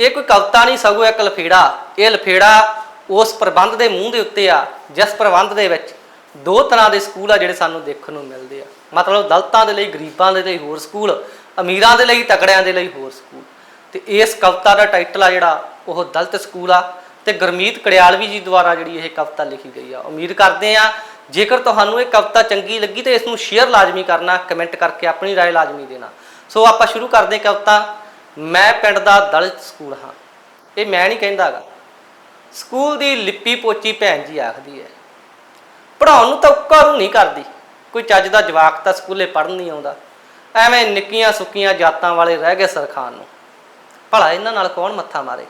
ਇਹ ਕੋਈ ਕਵਿਤਾ ਨਹੀਂ ਸਗੋਂ ਇੱਕ ਲਫੇੜਾ ਇਹ ਲਫੇੜਾ ਉਸ ਪ੍ਰਬੰਧ ਦੇ ਮੂੰਹ ਦੇ ਉੱਤੇ ਆ ਜਿਸ ਪ੍ਰਬੰਧ ਦੇ ਵਿੱਚ ਦੋ ਤਰ੍ਹਾਂ ਦੇ ਸਕੂਲ ਆ ਜਿਹੜੇ ਸਾਨੂੰ ਦੇਖਣ ਨੂੰ ਮਿਲਦੇ ਆ ਮਤਲਬ ਦਲਤਾਂ ਦੇ ਲਈ ਗਰੀਬਾਂ ਦੇ ਲਈ ਹੋਰ ਸਕੂਲ ਅਮੀਰਾਂ ਦੇ ਲਈ ਤਕੜਿਆਂ ਦੇ ਲਈ ਹੋਰ ਸਕੂਲ ਤੇ ਇਸ ਕਵਿਤਾ ਦਾ ਟਾਈਟਲ ਆ ਜਿਹੜਾ ਉਹ ਦਲਤ ਸਕੂਲ ਆ ਤੇ ਗੁਰਮੀਤ ਕੜਿਆਲਵੀ ਜੀ ਦੁਆਰਾ ਜਿਹੜੀ ਇਹ ਕਵਿਤਾ ਲਿਖੀ ਗਈ ਆ ਉਮੀਦ ਕਰਦੇ ਆ ਜੇਕਰ ਤੁਹਾਨੂੰ ਇਹ ਕਵਿਤਾ ਚੰਗੀ ਲੱਗੀ ਤੇ ਇਸ ਨੂੰ ਸ਼ੇਅਰ ਲਾਜ਼ਮੀ ਕਰਨਾ ਕਮੈਂਟ ਕਰਕੇ ਆਪਣੀ رائے ਲਾਜ਼ਮੀ ਦੇਣਾ ਸੋ ਆਪਾਂ ਸ਼ੁਰੂ ਕਰਦੇ ਹਾਂ ਕਵਿਤਾ ਮੈਂ ਪਿੰਡ ਦਾ ਦਲਿਤ ਸਕੂਲ ਹਾਂ। ਇਹ ਮੈਂ ਨਹੀਂ ਕਹਿੰਦਾਗਾ। ਸਕੂਲ ਦੀ ਲਿਪੀ ਪੋਚੀ ਭੈਣ ਜੀ ਆਖਦੀ ਹੈ। ਪੜਾਉਣ ਨੂੰ ਤਾਂ ਉੱਕਾ ਨੂੰ ਨਹੀਂ ਕਰਦੀ। ਕੋਈ ਚੱਜ ਦਾ ਜਵਾਕ ਤਾਂ ਸਕੂਲੇ ਪੜ੍ਹਨ ਨਹੀਂ ਆਉਂਦਾ। ਐਵੇਂ ਨਿੱਕੀਆਂ ਸੁੱਕੀਆਂ ਜਾਤਾਂ ਵਾਲੇ ਰਹਿ ਗਏ ਸਰਖਾਨ ਨੂੰ। ਭਲਾ ਇਹਨਾਂ ਨਾਲ ਕੌਣ ਮੱਥਾ ਮਾਰੇ?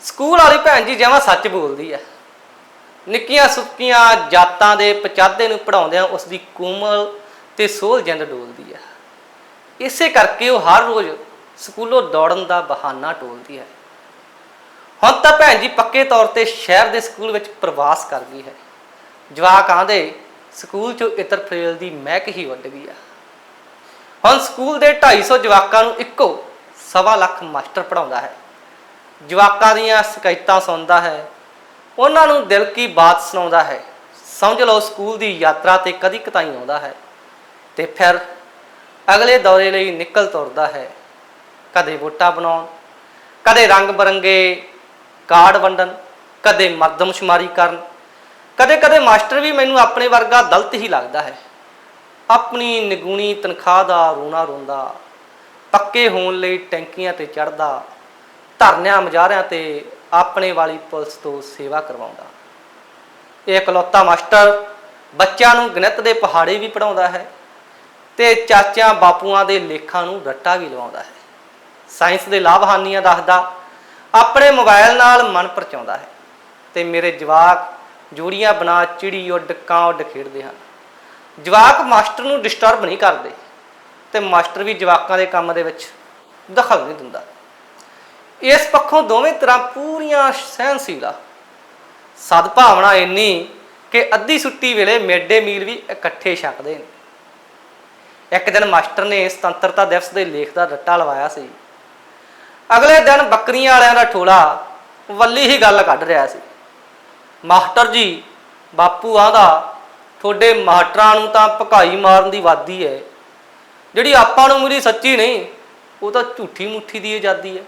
ਸਕੂਲ ਵਾਲੀ ਭੈਣ ਜੀ ਜਮਾਂ ਸੱਚ ਬੋਲਦੀ ਹੈ। ਨਿੱਕੀਆਂ ਸੁੱਕੀਆਂ ਜਾਤਾਂ ਦੇ ਪਚਾਦੇ ਨੂੰ ਪੜਾਉਂਦਿਆਂ ਉਸ ਦੀ ਕੋਮਲ ਤੇ ਸੋਲ ਜਿੰਦ ਡੋਲਦੀ ਹੈ। ਇਸੇ ਕਰਕੇ ਉਹ ਹਰ ਰੋਜ਼ ਸਕੂਲੋਂ ਦੌੜਨ ਦਾ ਬਹਾਨਾ ਟੋਲਦੀ ਹੈ। ਹੁਣ ਤਾਂ ਭੈਣ ਜੀ ਪੱਕੇ ਤੌਰ ਤੇ ਸ਼ਹਿਰ ਦੇ ਸਕੂਲ ਵਿੱਚ ਪ੍ਰਵਾਸ ਕਰ ਗਈ ਹੈ। ਜਵਾਕ ਆਂਦੇ ਸਕੂਲ ਚੋਂ ਇਤਰ ਫਰੇਲ ਦੀ ਮਹਿਕ ਹੀ ਉੱਡ ਗਈ ਆ। ਹੁਣ ਸਕੂਲ ਦੇ 250 ਜਵਾਕਾਂ ਨੂੰ ਇੱਕੋ ਸਵਾ ਲੱਖ ਮਾਸਟਰ ਪੜਾਉਂਦਾ ਹੈ। ਜਵਾਕਾਂ ਦੀਆਂ ਸ਼ਿਕਾਇਤਾਂ ਸੁਣਦਾ ਹੈ। ਉਹਨਾਂ ਨੂੰ ਦਿਲ ਕੀ ਬਾਤ ਸੁਣਾਉਂਦਾ ਹੈ। ਸਮਝ ਲਓ ਸਕੂਲ ਦੀ ਯਾਤਰਾ ਤੇ ਕਦੀ ਕਤਾਈ ਆਉਂਦਾ ਹੈ। ਤੇ ਫਿਰ ਅਗਲੇ ਦੌਰੇ ਲਈ ਨਿਕਲ ਤੁਰਦਾ ਹੈ। ਕਦੇ ਵੋਟਾਂ ਬਣਾਉਣ, ਕਦੇ ਰੰਗ ਬਰੰਗੇ ਕਾਰਡ ਵੰਡਣ, ਕਦੇ ਮਰਦਮਸ਼ੁਮਾਰੀ ਕਰਨ। ਕਦੇ ਕਦੇ ਮਾਸਟਰ ਵੀ ਮੈਨੂੰ ਆਪਣੇ ਵਰਗਾ ਦਲਤ ਹੀ ਲੱਗਦਾ ਹੈ। ਆਪਣੀ ਨਿਗੂਣੀ ਤਨਖਾਹ ਦਾ ਰੋਣਾ ਰੋਂਦਾ, ਪੱਕੇ ਹੋਣ ਲਈ ਟੈਂਕੀਆਂ ਤੇ ਚੜਦਾ ਧਰਨਿਆਂ ਮਜਾਰਿਆਂ ਤੇ ਆਪਣੇ ਵਾਲੀ ਪੁਲਿਸ ਤੋਂ ਸੇਵਾ ਕਰਵਾਉਂਦਾ। ਇਹ ਇਕਲੌਤਾ ਮਾਸਟਰ ਬੱਚਿਆਂ ਨੂੰ ਗਣਿਤ ਦੇ ਪਹਾੜੇ ਵੀ ਪੜਾਉਂਦਾ ਹੈ ਤੇ ਚਾਚਿਆਂ ਬਾਪੂਆਂ ਦੇ ਲੇਖਾਂ ਨੂੰ ਰੱਟਾ ਵੀ ਲਵਾਉਂਦਾ ਹੈ। ਸਾਇੰਸ ਦੇ ਲਾਭ ਹਾਨੀਆਂ ਦੱਸਦਾ, ਆਪਣੇ ਮੋਬਾਈਲ ਨਾਲ ਮਨ ਪਰਚਾਉਂਦਾ ਹੈ ਤੇ ਮੇਰੇ ਜਵਾਕ ਜੂੜੀਆਂ ਬਣਾ ਚਿੜੀ ਉੱਡ ਕਾਂ ਉੱਡ ਖੇਡਦੇ ਹਨ। ਜਵਾਕ ਮਾਸਟਰ ਨੂੰ ਡਿਸਟਰਬ ਨਹੀਂ ਕਰਦੇ ਤੇ ਮਾਸਟਰ ਵੀ ਜਵਾਕਾਂ ਦੇ ਕੰਮ ਦੇ ਵਿੱਚ ਦਖਲ ਨਹੀਂ ਦਿੰਦਾ। ਇਸ ਪੱਖੋਂ ਦੋਵੇਂ ਤਰ੍ਹਾਂ ਪੂਰੀਆਂ ਸਹਿਨਸ਼ੀਲ ਆ ਸਦਭਾਵਨਾ ਇੰਨੀ ਕਿ ਅੱਧੀ ਛੁੱਟੀ ਵੇਲੇ ਮਿਡ-ਡੇ ਮੀਲ ਵੀ ਇਕੱਠੇ ਛਕਦੇ ਨੇ। ਇੱਕ ਦਿਨ ਮਾਸਟਰ ਨੇ ਸੁਤੰਤਰਤਾ ਦਿਵਸ ਦੇ ਲੇਖ ਦਾ ਰੱਟਾ ਲਵਾਇਆ ਸੀ। ਅਗਲੇ ਦਿਨ ਬੱਕਰੀਆਂ ਵਾਲਿਆਂ ਦਾ ਠੋਲਾ ਵੱਲੀ ਹੀ ਗੱਲ ਕੱਢ ਰਿਹਾ ਸੀ। ਮਾਸਟਰ ਜੀ, ਬਾਪੂ ਆਂਦਾ ਤੁਹਾਡੇ ਮਾਸਟਰਾਂ ਨੂੰ ਤਾਂ ਭਕਾਈ ਮਾਰਨ ਦੀ ਵਾਦੀ ਹੈ ਜਿਹੜੀ ਆਪਾਂ ਨੂੰ ਮੇਰੀ ਸੱਚੀ ਨਹੀਂ, ਉਹ ਤਾਂ ਝੂਠੀ ਮੁੱਠੀ ਦੀ ਆਜ਼ਾਦੀ ਹੈ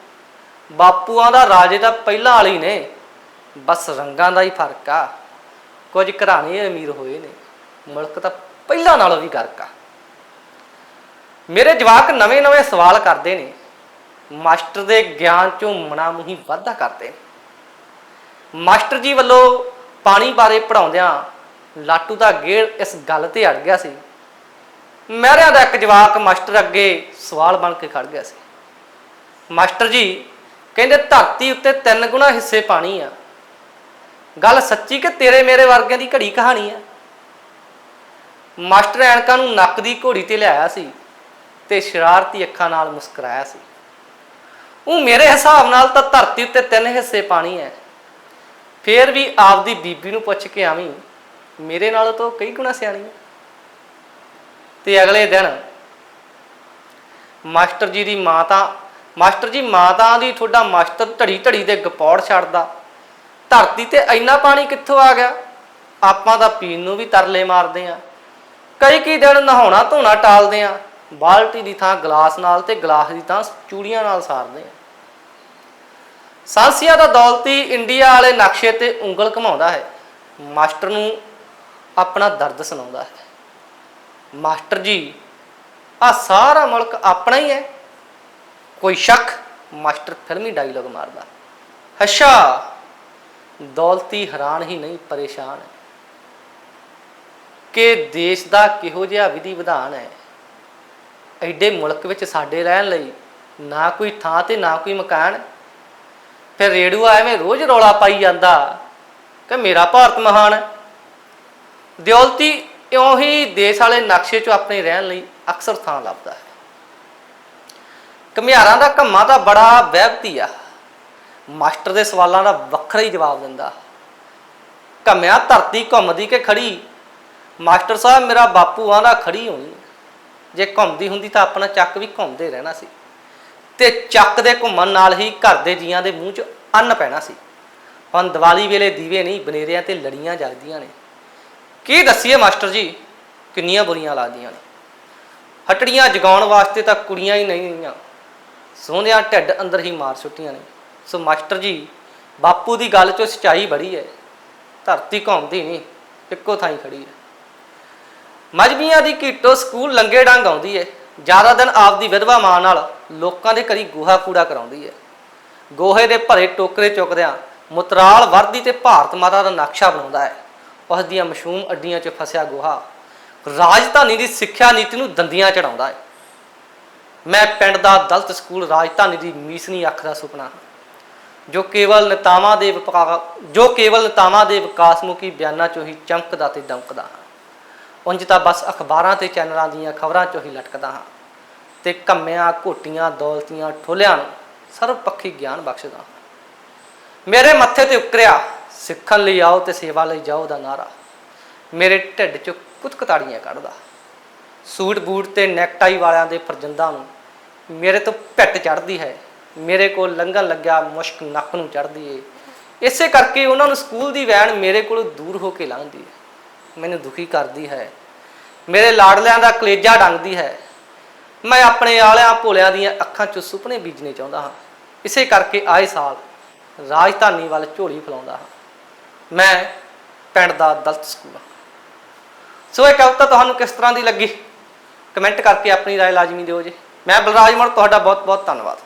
ਬਾਪੂਆਂ ਦਾ ਰਾਜੇ ਤਾਂ ਪਹਿਲਾਂ ਵਾਲੀ ਨੇ। ਬਸ ਰੰਗਾਂ ਦਾ ਹੀ ਫ਼ਰਕ ਆ। ਕੁਝ ਘਰਾਣੇ ਅਮੀਰ ਹੋਏ ਨੇ। ਮੁਲਕ ਤਾਂ ਪਹਿਲਾਂ ਨਾਲੋਂ ਵੀ ਗਰਕ ਮੇਰੇ ਜਵਾਕ ਨਵੇਂ-ਨਵੇਂ ਸਵਾਲ ਕਰਦੇ ਨੇ। ਮਾਸਟਰ ਦੇ ਗਿਆਨ ਚੋਂ ਮਨਾ ਮੁਹੀ ਵਾਧਾ ਕਰਦੇ। ਨੇ ਮਾਸਟਰ ਜੀ ਵੱਲੋਂ ਪਾਣੀ ਬਾਰੇ ਪੜਾਉਂਦਿਆਂ ਲਾਟੂ ਦਾ ਗੇੜ ਇਸ ਗੱਲ ਤੇ ਅੜ ਗਿਆ ਸੀ। ਮਹਿਰਿਆਂ ਦਾ ਇੱਕ ਜਵਾਕ ਮਾਸਟਰ ਅੱਗੇ ਸਵਾਲ ਬਣ ਕੇ ਖੜ ਗਿਆ ਸੀ। ਮਾਸਟਰ ਜੀ ਕਹਿੰਦੇ, ਧਰਤੀ ਉੱਤੇ ਤਿੰਨ ਗੁਣਾ ਹਿੱਸੇ ਪਾਣੀ ਆ। ਗੱਲ ਸੱਚੀ ਕਿ ਤੇਰੇ ਮੇਰੇ ਵਰਗਿਆਂ ਦੀ ਘੜੀ ਕਹਾਣੀ ਆ? ਮਾਸਟਰ ਐਨਕਾਂ ਨੂੰ ਨੱਕ ਦੀ ਘੋੜੀ ਤੇ ਲਿਆਇਆ ਸੀ ਤੇ ਸ਼ਰਾਰਤੀ ਅੱਖਾਂ ਨਾਲ ਮੁਸਕਰਾਇਆ ਸੀ। ਉਹ ਮੇਰੇ ਹਿਸਾਬ ਨਾਲ ਤਾਂ ਧਰਤੀ ਉੱਤੇ ਤਿੰਨ ਹਿੱਸੇ ਪਾਣੀ ਹੈ। ਫੇਰ ਵੀ ਆਪਦੀ ਬੀਬੀ ਨੂੰ ਪੁੱਛ ਕੇ ਆਵੀਂ, ਮੇਰੇ ਨਾਲੋਂ ਤਾਂ ਉਹ ਕਈ ਗੁਣਾ ਸਿਆਣੀ ਹੈ। ਤੇ ਅਗਲੇ ਦਿਨ ਮਾਸਟਰ ਜੀ ਦੀ ਮਾਂ ਤਾਂ ਮਾਸਟਰ ਜੀ ਮਾਂ ਤਾਂ ਦੀ ਤੁਹਾਡਾ ਮਾਸਟਰ ਧੜੀ ਧੜੀ ਦੇ ਗਪੌੜ ਛੱਡਦਾ। ਧਰਤੀ ਤੇ ਇੰਨਾ ਪਾਣੀ ਕਿੱਥੋਂ ਆ ਗਿਆ? ਆਪਾਂ ਤਾਂ ਪੀਣ ਨੂੰ ਵੀ ਤਰਲੇ ਮਾਰਦੇ ਆ ਕਈ ਕਈ ਦਿਨ ਨਹਾਉਣਾ ਧੋਣਾ ਟਾਲਦੇ ਆ ਬਾਲਟੀ ਦੀ ਥਾਂ ਗਲਾਸ ਨਾਲ ਤੇ ਗਲਾਸ ਦੀ ਥਾਂ ਚੂੜੀਆਂ ਨਾਲ ਸਾਰਦੇ ਆ ਸਾਂਸੀਆਂ ਦਾ ਦੌਲਤੀ ਇੰਡੀਆ ਵਾਲੇ ਨਕਸ਼ੇ ਤੇ ਉਂਗਲ ਘਮਾਉਂਦਾ ਹੈ। ਮਾਸਟਰ ਨੂੰ ਆਪਣਾ ਦਰਦ ਸੁਣਾਉਂਦਾ ਹੈ। ਮਾਸਟਰ ਜੀ ਆ ਸਾਰਾ ਮੁਲਕ ਆਪਣਾ ਹੀ ਹੈ। ਕੋਈ ਸ਼ੱਕ, ਮਾਸਟਰ ਫਿਲਮੀ ਡਾਇਲੋਗ ਮਾਰਦਾ ਹਸ਼ਾ ਦੌਲਤੀ ਹੈਰਾਨ ਹੀ ਨਹੀਂ, ਪਰੇਸ਼ਾਨ ਹੈ। ਕਿ ਦੇਸ਼ ਦਾ ਕਿਹੋ ਜਿਹਾ ਵਿਧੀ ਵਿਧਾਨ ਹੈ। ਐਡੇ ਮੁਲਕ ਵਿੱਚ ਸਾਡੇ ਰਹਿਣ ਲਈ ਨਾ ਕੋਈ ਥਾਂ ਤੇ ਨਾ ਕੋਈ ਮਕਾਨ ਫਿਰ ਰੇਡੂਆ ਐਵੇਂ ਰੋਜ਼ ਰੌਲਾ ਪਾਈ ਜਾਂਦਾ ਕਿ ਮੇਰਾ ਭਾਰਤ ਮਹਾਨ ਹੈ। ਦਿਉਲਤੀ ਇਉਂ ਹੀ ਦੇਸ਼ ਵਾਲੇ ਨਕਸ਼ੇ 'ਚ ਆਪਣੇ ਰਹਿਣ ਲਈ ਅਕਸਰ ਥਾਂ ਲੱਭਦਾ ਹੈ। ਘਮਿਆਰਾਂ ਦਾ ਘੰਮਾ ਤਾਂ ਬੜਾ ਵਹਿਬਤੀ ਆ। ਮਾਸਟਰ ਦੇ ਸਵਾਲਾਂ ਦਾ ਵੱਖਰਾ ਹੀ ਜਵਾਬ ਦਿੰਦਾ। ਘਮਿਆ ਧਰਤੀ ਘੁੰਮਦੀ ਕਿ ਖੜੀ? ਮਾਸਟਰ ਸਾਹਿਬ, ਮੇਰਾ ਬਾਪੂ ਆਂਦਾ ਖੜੀ ਹੋਣੀ ਜੇ ਘੁੰਮਦੀ ਹੁੰਦੀ ਤਾਂ ਆਪਣਾ ਚੱਕ ਵੀ ਘੁੰਮਦੇ ਰਹਿਣਾ ਸੀ। ਤੇ ਚੱਕ ਦੇ ਘੁੰਮਣ ਨਾਲ ਹੀ ਘਰ ਦੇ ਜੀਆਂ ਦੇ ਮੂੰਹ 'ਚ ਅੰਨ ਪੈਣਾ ਸੀ। ਹੁਣ ਦੀਵਾਲੀ ਵੇਲੇ ਦੀਵੇ ਨਹੀਂ, ਬਨੇਰਿਆਂ ਤੇ ਲੜੀਆਂ ਜਗਦੀਆਂ ਨੇ। ਕੀ ਦੱਸੀਏ ਮਾਸਟਰ ਜੀ, ਕਿੰਨੀਆਂ ਬੁਰੀਆਂ ਲੱਗਦੀਆਂ ਨੇ। ਹਟੜੀਆਂ ਜਗਾਉਣ ਵਾਸਤੇ ਤਾਂ ਕੁੜੀਆਂ ਹੀ ਨਹੀਂ ਗਈਆਂ ਸੋਹਣਿਆਂ ਢਿੱਡ ਅੰਦਰ ਹੀ ਮਾਰ ਸੁੱਟੀਆਂ ਨੇ। ਸੋ ਮਾਸਟਰ ਜੀ, ਬਾਪੂ ਦੀ ਗੱਲ 'ਚੋਂ ਸਚਾਈ ਬੜੀ ਹੈ। ਧਰਤੀ ਘੁੰਮਦੀ ਨਹੀਂ, ਇੱਕੋ ਥਾਂ ਹੀ ਖੜੀ ਹੈ। ਮਜਬੀਆਂ ਦੀ ਕੀਟੋ ਸਕੂਲ ਲੰਗੇ ਡੰਗ ਆਉਂਦੀ ਹੈ। ਜ਼ਿਆਦਾ ਦਿਨ ਆਪਦੀ ਵਿਧਵਾ ਮਾਂ ਨਾਲ ਲੋਕਾਂ ਦੇ ਘਰੀ ਗੋਹਾ ਕੂੜਾ ਕਰਾਉਂਦੀ ਹੈ। ਗੋਹੇ ਦੇ ਭਰੇ ਟੋਕਰੇ ਚੁੱਕਦਿਆਂ ਮੁਤਰਾਲ ਵਰਦੀ ਤੇ ਭਾਰਤ ਮਾਤਾ ਦਾ ਨਕਸ਼ਾ ਬਣਾਉਂਦਾ ਹੈ। ਉਸ ਦੀਆਂ ਮਸ਼ਹੂਮ ਅੱਡੀਆਂ 'ਚ ਫਸਿਆ ਗੋਹਾ ਰਾਜਧਾਨੀ ਦੀ ਸਿੱਖਿਆ ਨੀਤੀ ਨੂੰ ਦੰਦੀਆਂ ਚੜਾਉਂਦਾ ਹੈ। ਮੈਂ ਪਿੰਡ ਦਾ ਦਲਤ ਸਕੂਲ ਰਾਜਧਾਨੀ ਦੀ ਮੀਸਨੀ ਅੱਖ ਦਾ ਸੁਪਨਾ ਹਾਂ, ਜੋ ਕੇਵਲ ਨੇਤਾਵਾਂ ਦੇ ਵਿਕਾ, ਜੋ ਕੇਵਲ ਨੇਤਾਵਾਂ ਦੇ ਵਿਕਾਸ ਵਿਕਾਸਮੁਖੀ ਬਿਆਨਾਂ 'ਚੋਂ ਹੀ ਚਮਕਦਾ ਤੇ ਦਮਕਦਾ ਹਾਂ ਉਂਝ ਤਾਂ ਬਸ ਅਖਬਾਰਾਂ ਤੇ ਚੈਨਲਾਂ ਦੀਆਂ ਖਬਰਾਂ 'ਚੋਂ ਹੀ ਲਟਕਦਾ ਹਾਂ ਤੇ ਕੰਮਿਆਂ ਘੋਟੀਆਂ, ਦੌਲਤੀਆਂ, ਠੋਲਿਆਂ ਨੂੰ ਸਰਵ ਪੱਖੀ ਗਿਆਨ ਬਖਸ਼ਦਾ ਹਾਂ। ਮੇਰੇ ਮੱਥੇ ਤੇ ਉਕਰਿਆ, ਸਿੱਖਣ ਲਈ ਆਓ ਤੇ ਸੇਵਾ ਲਈ ਜਾਓ ਦਾ ਨਾਰਾ। ਮੇਰੇ ਢਿੱਡ 'ਚ ਕੁਤਕਤਾੜੀਆਂ ਕੱਢਦਾ ਸੂਟ ਬੂਟ ਤੇ ਨੈਕਟਾਈ ਵਾਲਿਆਂ ਦੇ ਫਰਜੰਦਾਂ ਨੂੰ ਮੇਰੇ ਤੋਂ ਪਿੱਟ ਚੜਦੀ ਹੈ, ਮੇਰੇ ਕੋਲ ਲੰਘਣ ਲੱਗਿਆ ਮੁਸ਼ਕ ਨੱਕ ਨੂੰ ਚੜਦੀ ਏ। ਇਸੇ ਕਰਕੇ ਉਹਨਾਂ ਨੂੰ ਸਕੂਲ ਦੀ ਵੈਨ ਮੇਰੇ ਕੋਲੋਂ ਦੂਰ ਹੋ ਕੇ ਲੰਘਦੀ ਹੈ ਮੈਨੂੰ ਦੁਖੀ ਕਰਦੀ ਹੈ ਮੇਰੇ ਲਾਡਲਿਆਂ ਦਾ ਕਲੇਜਾ ਡੰਗਦੀ ਹੈ ਮੈਂ ਆਪਣੇ ਆਲਿਆਂ ਭੋਲਿਆਂ ਦੀਆਂ ਅੱਖਾਂ 'ਚ ਸੁਪਨੇ ਬੀਜਣੇ ਚਾਹੁੰਦਾ ਹਾਂ ਇਸੇ ਕਰਕੇ ਆਏ ਸਾਲ ਰਾਜਧਾਨੀ ਵੱਲ ਝੋਲੀ ਫਲਾਉਂਦਾ ਹਾਂ ਮੈਂ ਪਿੰਡ ਦਾ ਦਲਤ ਸਕੂਲ ਹਾਂ। ਸੋ ਇਹ ਕਵਿਤਾ ਤੁਹਾਨੂੰ ਕਿਸ ਤਰ੍ਹਾਂ ਦੀ ਲੱਗੀ ਕਮੈਂਟ ਕਰਕੇ ਆਪਣੀ رائے ਲਾਜ਼ਮੀ ਦਿਓ ਜੀ ਮੈਂ ਬਲਰਾਜ ਮੜ ਤੁਹਾਡਾ ਬਹੁਤ ਬਹੁਤ ਧੰਨਵਾਦ